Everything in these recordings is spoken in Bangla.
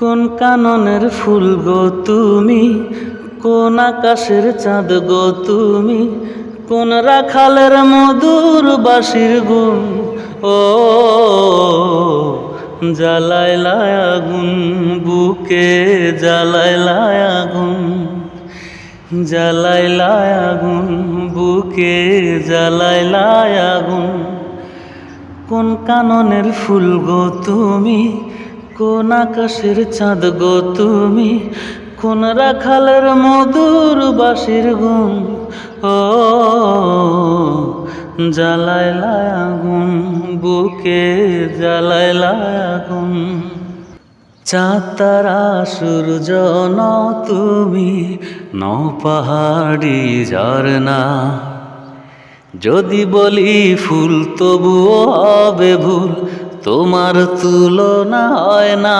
কোন কাননের ফুল গো তুমি? কোন আকাশের চাঁদ গো তুমি? কোন রাখালের মধুর বাসির গুণ? ও জ্বালাইলায় আগুন, বুকে জ্বালাইলায় আগুন। জ্বালাইলায় আগুন, বুকে জ্বালাইলায় আগুন। কোন কাননের ফুল গো তুমি? কোন আকাশের চাঁদ গো তুমি? কোন রাখালের মধুর বাসির গুণ? ও জ্বালাইলায় আগুন বুকে জ্বালাইলায় আগুন চাঁদ, তারা, সূর্য নও তুমি? নও পাহাড়ি ঝরনা যদি বলি ফুল, তবুও হবে ভুল। তোমার তুলনা হয় না।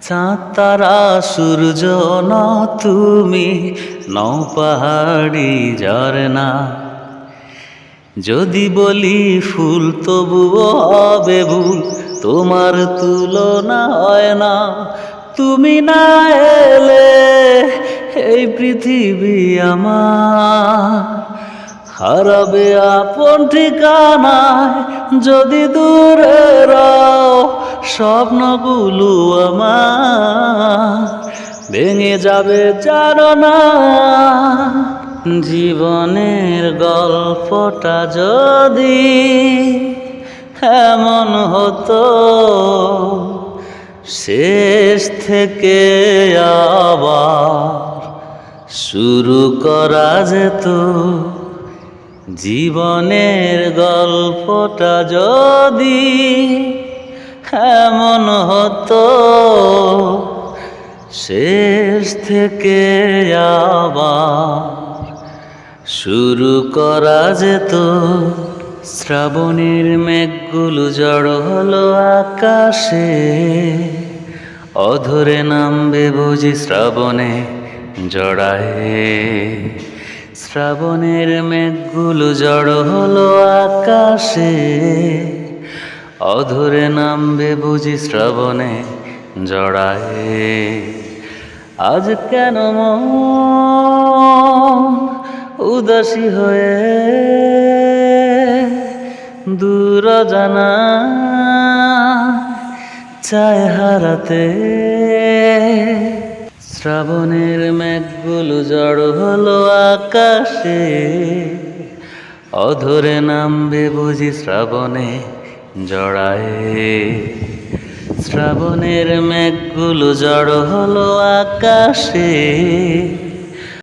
চাঁদ, তারা, সূর্য, ন, তুমি নও পাহাড়ি ঝরনা যদি বলি ফুল, তবুও হবে ভুল, তোমার তুলনা হয় না। তুমি না এলে এই পৃথিবী আমার। হারাবে আপন ঠিকানায় যদি দূরে রাও স্বপ্নগুলো আমার, ভেঙে যাবে জানো জীবনের গল্পটা যদি এমন হতো, শেষ থেকে আবার শুরু করা যেত। জীবনের গল্পটা যদি এমন হতো, শেষ থেকে আবার শুরু করা যেত। শ্রাবণের মেঘগুলো জড়ো হলো আকাশে, অধরে নামবে বুঝি শ্রাবণে জড়ায়ে। শ্রাবণের মেঘগুলো জড়ো হলো আকাশে। অধরে নামবে বুঝি শ্রাবণে জড়ায়ে। আজ কেন উদাসী হয়ে দূর জানা চায় হারাতে? শ্রাবণের মেঘগুলো জড় হলো আকাশে। অধরে নামবে বুঝি শ্রাবণে জড়ায়ে। শ্রাবণের মেঘগুলো জড় হলো আকাশে।